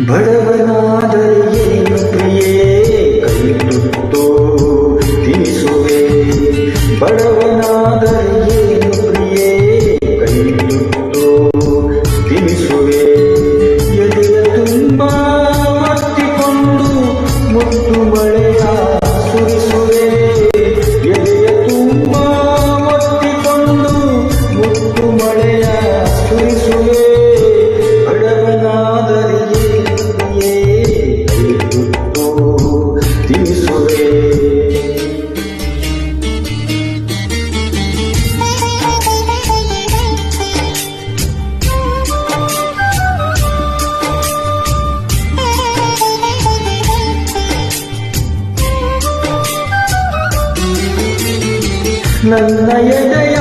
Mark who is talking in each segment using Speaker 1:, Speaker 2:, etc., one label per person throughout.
Speaker 1: ಬಡವನಾದರೆ ಏನು ಪ್ರಿಯೇ ಕೈ ತುತ್ತೋ ತಿನಿಸುವೆ ಬಡವನಾದರೆ ಏನು ಪ್ರಿಯೇ ಕೈ ತುತ್ತೋ ತಿನಿಸುವೆ, ಎದೆಯ ತುಂಬ ಒತ್ತಿಕೊಂಡು ಮುತ್ತು ಮಳೆಯ ನನ್ನ ಎದೆಯ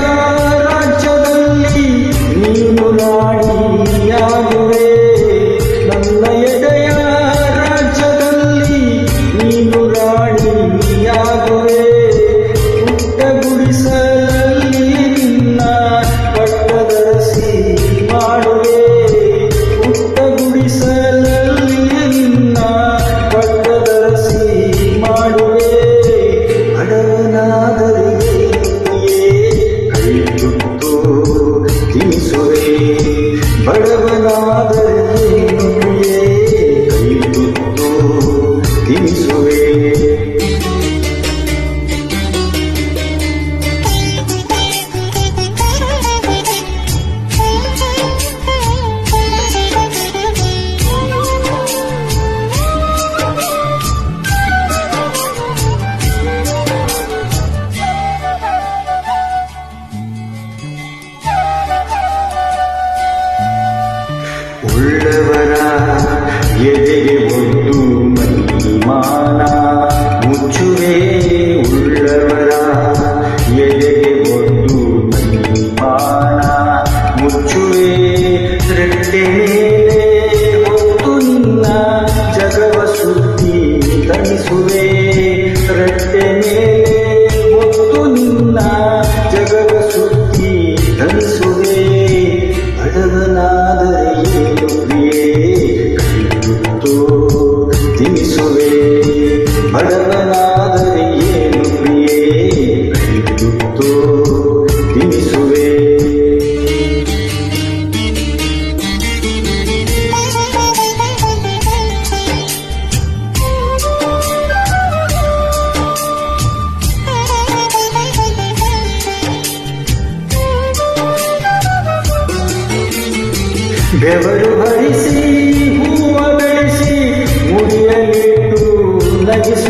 Speaker 1: ಬಡವನಾದರೆ ಉಳ್ಳವರ ಎದೆಗೆ ಒಂದು ಮಹಿಮಾನ. ಮುಚ್ಚುವೆ ಉಳ್ಳವರ ಎದೆಗೆ ಒಂದು ಮಹಿಮಾನ. ಮುಚ್ಚುವೆ ಸೃಷ್ಟಿ ಮೇಲೆ ಹೊತ್ತು ನಿನ್ನ ಜಗವ ಸುದ್ದಿ ತಣಿಸುವೆ ರೆಟ್ಟೆ ಮೇಲೆ ಹೊತ್ತು ನಿನ್ನ ಬೆವರು ಹರಿಸಿ ಹೂವ ಬೆಳೆಸಿ ಮುಡಿಯಲಿಟ್ಟು ನಗಿಸಿ